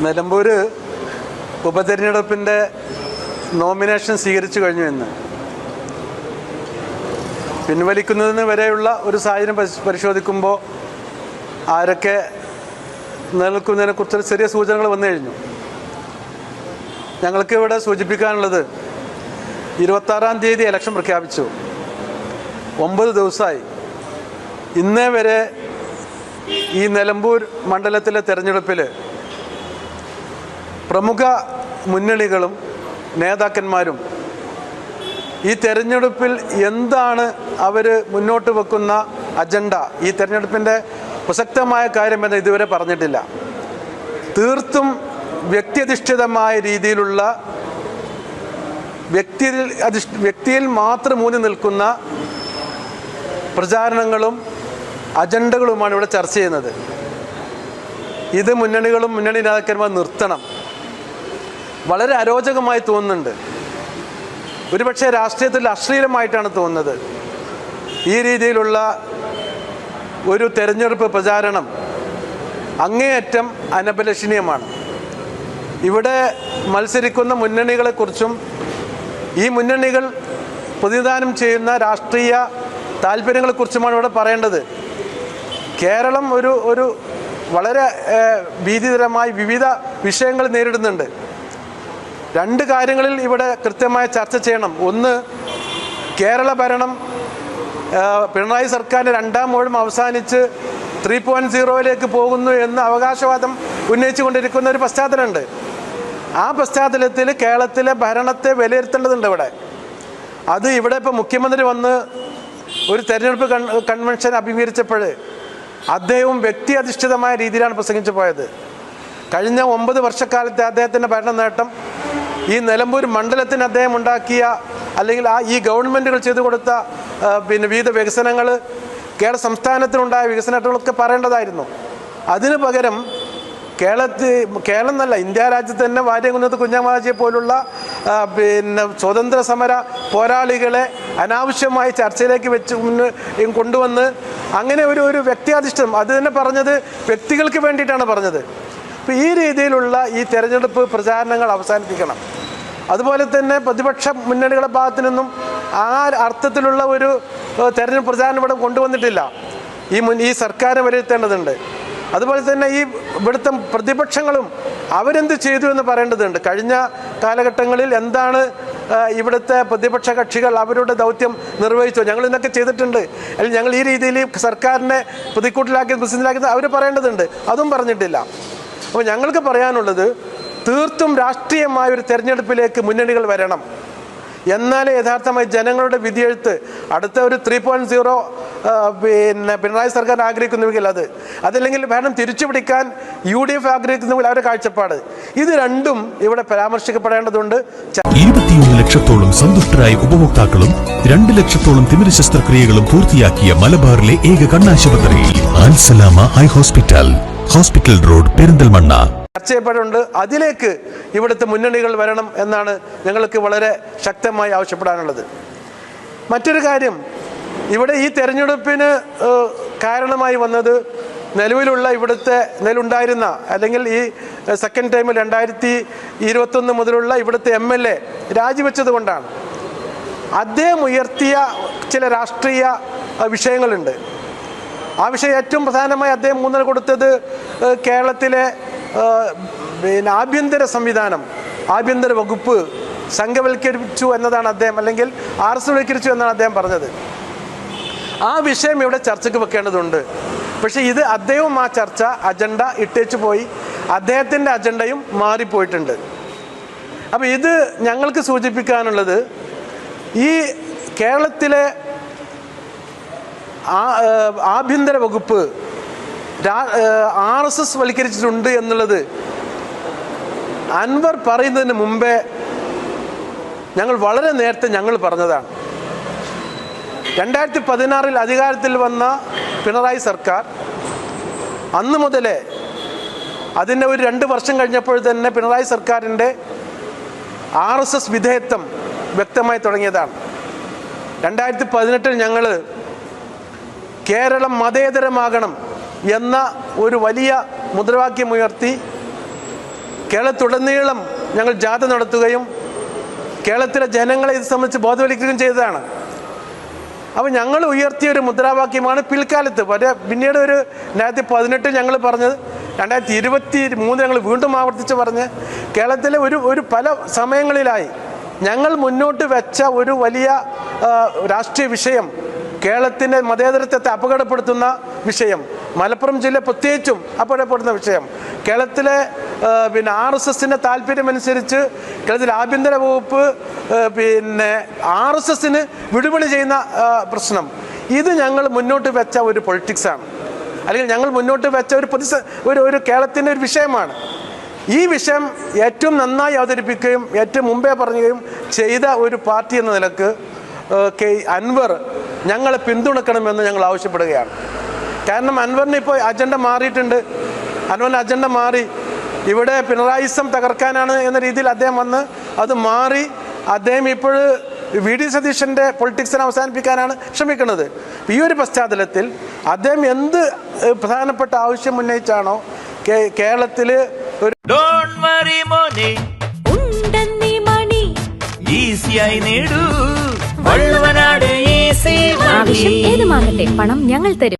Nilambur ഉപതെരഞ്ഞെടുപ്പിന്റെ nomination സ്വീകരിച്ചു കഴിഞ്ഞു എന്ന്. പിൻവലിക്കുന്നതിന് വരെയുള്ള ഒരു സാഹചര്യം പരിശ്- പരിശോധിക്കുമ്പോൾ ആരൊക്കെ നിലനിൽക്കുന്നതിനെ കുറിച്ചൊരു ചെറിയ സൂചനകൾ വന്നു കഴിഞ്ഞു. ഞങ്ങൾക്ക് ഇവിടെ സൂചിപ്പിക്കാനുള്ളത് ഇരുപത്താറാം തീയതി ഇലക്ഷൻ പ്രഖ്യാപിച്ചു. ഒമ്പത് ദിവസമായി ഇന്നേ വരെ ഈ നിലമ്പൂർ മണ്ഡലത്തിലെ തെരഞ്ഞെടുപ്പിൽ പ്രമുഖ മുന്നണികളും നേതാക്കന്മാരും ഈ തെരഞ്ഞെടുപ്പിൽ എന്താണ് അവർ മുന്നോട്ട് വെക്കുന്ന അജണ്ട? ഈ തെരഞ്ഞെടുപ്പിന്റെ പ്രസക്തമായ കാര്യം കാര്യമെന്ന് ഇതുവരെ പറഞ്ഞിട്ടില്ല. തീർത്തും വ്യക്തിയധിഷ്ഠിതമായ രീതിയിലുള്ള വ്യക്തിയിൽ അധിഷ്ഠ വ്യക്തിയിൽ മാത്രം ഊന്നി നിൽക്കുന്ന പ്രചാരണങ്ങളും അജണ്ടകളുമാണ് ഇവിടെ ചർച്ച ചെയ്യുന്നത്. ഇത് മുന്നണികളും മുന്നണി നേതാക്കന്മാർ നിർത്തണം. വളരെ അരോചകമായി തോന്നുന്നുണ്ട്. ഒരുപക്ഷെ രാഷ്ട്രീയത്തിൽ അശ്ലീലമായിട്ടാണ് തോന്നുന്നത്. ഈ രീതിയിലുള്ള ഒരു തെരഞ്ഞെടുപ്പ് പ്രചാരണം അങ്ങേയറ്റം അനപലക്ഷണീയമാണ് ഇവിടെ മത്സരിക്കുന്ന മുന്നണികളെക്കുറിച്ചും ഈ മുന്നണികൾ പ്രതിദാനം ചെയ്യുന്ന രാഷ്ട്രീയ താല്പര്യങ്ങളെക്കുറിച്ചുമാണ് ഇവിടെ പറയേണ്ടത്. കേരളം ഒരു ഒരു വളരെ ഭീതിതരമായി വിവിധ വിഷയങ്ങൾ നേരിടുന്നുണ്ട്. രണ്ട് കാര്യങ്ങളിൽ ഇവിടെ കൃത്യമായ ചർച്ച ചെയ്യണം. ഒന്ന് കേരള ഭരണം പിണറായി സർക്കാരിന്റെ രണ്ടാം ഊഴം അവസാനിച്ച് ത്രീ പോയിന്റ് സീറോയിലേക്ക് പോകുന്നു എന്ന അവകാശവാദം ഉന്നയിച്ചുകൊണ്ടിരിക്കുന്ന ഒരു പശ്ചാത്തലമുണ്ട്. ആ പശ്ചാത്തലത്തിൽ കേരളത്തിലെ ഭരണത്തെ വിലയിരുത്തേണ്ടതുണ്ട് ഇവിടെ. അത് ഇവിടെ ഇപ്പോൾ മുഖ്യമന്ത്രി വന്ന് ഒരു തെരഞ്ഞെടുപ്പ് കൺവെൻഷൻ അഭിമുഖീകരിച്ചപ്പോൾ അദ്ദേഹവും വ്യക്തി അധിഷ്ഠിതമായ രീതിയിലാണ് പ്രസംഗിച്ചു പോയത്. കഴിഞ്ഞ ഒമ്പത് വർഷക്കാലത്തെ അദ്ദേഹത്തിന്റെ ഭരണ നേട്ടം ഈ നിലമ്പൂർ മണ്ഡലത്തിന് അദ്ദേഹം ഉണ്ടാക്കിയ അല്ലെങ്കിൽ ആ ഈ ഗവൺമെന്റുകൾ ചെയ്തു കൊടുത്ത പിന്നെ വിവിധ വികസനങ്ങൾ കേരള സംസ്ഥാനത്തിനുണ്ടായ വികസനങ്ങളൊക്കെ പറയേണ്ടതായിരുന്നു. അതിന് പകരം കേരളത്തിൽ കേരളം എന്നല്ല ഇന്ത്യ രാജ്യത്ത് തന്നെ വാര്യംകുന്നത്ത് കുഞ്ഞമാജിയെ പോലുള്ള പിന്നെ സ്വതന്ത്ര സമര പോരാളികളെ അനാവശ്യമായി ചർച്ചയിലേക്ക് വെച്ച് കൊണ്ടുവന്ന് അങ്ങനെ ഒരു ഒരു വ്യക്തിയാധിഷ്ഠിതം. അത് തന്നെ പറഞ്ഞത് വ്യക്തികൾക്ക് വേണ്ടിയിട്ടാണ് പറഞ്ഞത്. അപ്പോൾ ഈ രീതിയിലുള്ള ഈ തെരഞ്ഞെടുപ്പ് പ്രചാരണങ്ങൾ അവസാനിപ്പിക്കണം. അതുപോലെ തന്നെ പ്രതിപക്ഷ മുന്നണികളുടെ ഭാഗത്തു നിന്നും ആ അർത്ഥത്തിലുള്ള ഒരു തെരഞ്ഞെടുപ്പ് പ്രചാരണം ഇവിടെ കൊണ്ടുവന്നിട്ടില്ല. ഈ മുൻ ഈ സർക്കാർ വിലയിരുത്തേണ്ടതുണ്ട്. അതുപോലെ തന്നെ ഈ ഇവിടുത്തെ പ്രതിപക്ഷങ്ങളും അവരെന്ത് ചെയ്തു എന്ന് പറയേണ്ടതുണ്ട്. കഴിഞ്ഞ കാലഘട്ടങ്ങളിൽ എന്താണ് ഇവിടുത്തെ പ്രതിപക്ഷ കക്ഷികൾ അവരുടെ ദൗത്യം നിർവഹിച്ചോ? ഞങ്ങൾ ഇന്നൊക്കെ ചെയ്തിട്ടുണ്ട്. അല്ലെങ്കിൽ ഞങ്ങൾ ഈ രീതിയിൽ സർക്കാരിനെ പ്രതിക്കൂട്ടിലാക്കി പ്രസിഡന്റിലാക്കി അവർ പറയേണ്ടതുണ്ട്. അതും പറഞ്ഞിട്ടില്ല. അപ്പോൾ ഞങ്ങൾക്ക് പറയാനുള്ളത് തീർത്തും രാഷ്ട്രീയമായ ഒരു തെരഞ്ഞെടുപ്പിലേക്ക് മുന്നണികൾ വരണം. എന്നാലേ യഥാർത്ഥമായി ജനങ്ങളുടെ വിധിയെഴുത്ത് അടുത്ത ഒരു ത്രീ പോയിന്റ് സീറോ പിന്നെ പിണറായി സർക്കാർ ആഗ്രഹിക്കുന്നുവെങ്കിൽ അത്. അതല്ലെങ്കിൽ ഭരണം തിരിച്ചുപിടിക്കാൻ യു ഡി എഫ് ആഗ്രഹിക്കുന്നുവെങ്കിൽ അവരുടെ കാഴ്ചപ്പാട്. ഇത് രണ്ടും ഇവിടെ പരാമർശിക്കപ്പെടേണ്ടതുണ്ട്. ഇരുപത്തിയൊന്ന് ലക്ഷത്തോളം സന്തുഷ്ടരായ ഉപഭോക്താക്കളും രണ്ട് ലക്ഷത്തോളം തിമിര ശസ്ത്രക്രിയകളും പൂർത്തിയാക്കിയ മലബാറിലെ ഏക കണ്ണാശുപത്രി ഹോസ്പിറ്റൽ. Hospital road Perinthalmanna. ചർച്ച ചെയ്യപ്പെടുന്നുണ്ട് അതിലേക്ക് ഇവിടുത്തെ മുന്നണികൾ വരണം എന്നാണ് ഞങ്ങൾക്ക് വളരെ ശക്തമായി ആവശ്യപ്പെടാനുള്ളത്. മറ്റൊരു കാര്യം ഇവിടെ ഈ തെരഞ്ഞെടുപ്പിന് കാരണമായി വന്നത് നിലവിലുള്ള ഇവിടുത്തെ നിലവിലുണ്ടായിരുന്ന അല്ലെങ്കിൽ ഈ സെക്കൻഡ് ടൈമിൽ രണ്ടായിരത്തി ഇരുപത്തൊന്ന് മുതലുള്ള ഇവിടുത്തെ എം എൽ എ രാജിവെച്ചത് കൊണ്ടാണ്. അദ്ദേഹം ഉയർത്തിയ ചില രാഷ്ട്രീയ വിഷയങ്ങളുണ്ട്. ആ വിഷയം ഏറ്റവും പ്രധാനമായി അദ്ദേഹം ഊന്നൽ കൊടുത്തത് കേരളത്തിലെ പിന്നെ ആഭ്യന്തര സംവിധാനം ആഭ്യന്തര വകുപ്പ് സംഘവൽക്കരിച്ചു എന്നതാണ് അദ്ദേഹം അല്ലെങ്കിൽ ആർ എസ് വൽക്കരിച്ചു എന്നാണ് അദ്ദേഹം പറഞ്ഞത്. ആ വിഷയം ഇവിടെ ചർച്ചയ്ക്ക് വെക്കേണ്ടതുണ്ട്. പക്ഷേ ഇത് അദ്ദേഹവും ആ ചർച്ച അജണ്ട ഇട്ടേച്ചു പോയി. അദ്ദേഹത്തിന്റെ അജണ്ടയും മാറിപ്പോയിട്ടുണ്ട്. അപ്പോൾ ഇത് ഞങ്ങൾക്ക് സൂചിപ്പിക്കാനുള്ളത് ഈ കേരളത്തിലെ ആഭ്യന്തര വകുപ്പ് ആർ എസ് എസ് വൽക്കരിച്ചിട്ടുണ്ട് എന്നുള്ളത് അൻവർ പറയുന്നതിന് മുമ്പേ ഞങ്ങൾ വളരെ നേരത്തെ ഞങ്ങൾ പറഞ്ഞതാണ്. രണ്ടായിരത്തി പതിനാറിൽ അധികാരത്തിൽ വന്ന പിണറായി സർക്കാർ അന്ന് മുതലേ അതിന്റെ ഒരു രണ്ട് വർഷം കഴിഞ്ഞപ്പോൾ തന്നെ പിണറായി സർക്കാരിന്റെ ആർ എസ് എസ് വിധേയത്വം വ്യക്തമായി തുടങ്ങിയതാണ്. രണ്ടായിരത്തി പതിനെട്ടിൽ ഞങ്ങൾ കേരളം മതേതരമാകണം എന്ന ഒരു വലിയ മുദ്രാവാക്യം ഉയർത്തി കേരളത്തിലുടനീളം ഞങ്ങൾ ജാഥ നടത്തുകയും കേരളത്തിലെ ജനങ്ങളെ ഇത് സംബന്ധിച്ച് ബോധവൽക്കരിക്കുകയും ചെയ്തതാണ്. അപ്പോൾ ഞങ്ങൾ ഉയർത്തിയ ഒരു മുദ്രാവാക്യമാണ് പിൽക്കാലത്ത്. പക്ഷേ പിന്നീട് ഒരു രണ്ടായിരത്തി പതിനെട്ടിൽ ഞങ്ങൾ പറഞ്ഞത് രണ്ടായിരത്തി ഇരുപത്തി മൂന്ന് ഞങ്ങൾ വീണ്ടും ആവർത്തിച്ച് പറഞ്ഞ് കേരളത്തിലെ ഒരു ഒരു പല സമയങ്ങളിലായി ഞങ്ങൾ മുന്നോട്ട് വെച്ച ഒരു വലിയ രാഷ്ട്രീയ വിഷയം കേരളത്തിന്റെ മതേതരത്വത്തെ അപകടപ്പെടുത്തുന്ന വിഷയം മലപ്പുറം ജില്ല പ്രത്യേകിച്ചും അപകടപ്പെടുന്ന വിഷയം. കേരളത്തിലെ പിന്നെ ആർ എസ് എസിന്റെ താല്പര്യമനുസരിച്ച് കേരളത്തിലെ ആഭ്യന്തര വകുപ്പ് പിന്നെ ആർ എസ് എസിന് വിടുപണി ചെയ്യുന്ന പ്രശ്നം. ഇത് ഞങ്ങൾ മുന്നോട്ട് വെച്ച ഒരു പൊളിറ്റിക്സാണ് അല്ലെങ്കിൽ ഞങ്ങൾ മുന്നോട്ട് വെച്ച ഒരു പ്രതിസ ഒരു ഒരു കേരളത്തിന്റെ ഒരു വിഷയമാണ്. ഈ വിഷയം ഏറ്റവും നന്നായി അവതരിപ്പിക്കുകയും ഏറ്റവും മുമ്പേ പറയുകയും ചെയ്ത ഒരു പാർട്ടി എന്ന നിലയ്ക്ക് കെ അൻവർ ഞങ്ങളെ പിന്തുണക്കണമെന്ന് ഞങ്ങൾ ആവശ്യപ്പെടുകയാണ്. കാരണം അൻവറിന് ഇപ്പോൾ അജണ്ട മാറിയിട്ടുണ്ട്. അൻവറിന്റെ അജണ്ട മാറി. ഇവിടെ പിണറായിസം തകർക്കാനാണ് എന്ന രീതിയിൽ അദ്ദേഹം വന്ന് അത് മാറി. അദ്ദേഹം ഇപ്പോൾ വി ഡി സതീശന്റെ പൊളിറ്റിക്സിനെ അവസാനിപ്പിക്കാനാണ് ശ്രമിക്കുന്നത്. ഈ ഒരു പശ്ചാത്തലത്തിൽ അദ്ദേഹം എന്ത് പ്രധാനപ്പെട്ട ആവശ്യം ഉന്നയിച്ചാണോ? കേരളത്തിൽ ഒരു ഡോൺ വറി മോനെ. ഉണ്ടെന്നീ മണി. ഈസിയായി നേടൂ. വള്ളുവനാട് ഈസി ആവശ്യം ഏതുമാകട്ടെ പണം ഞങ്ങൾ തരും.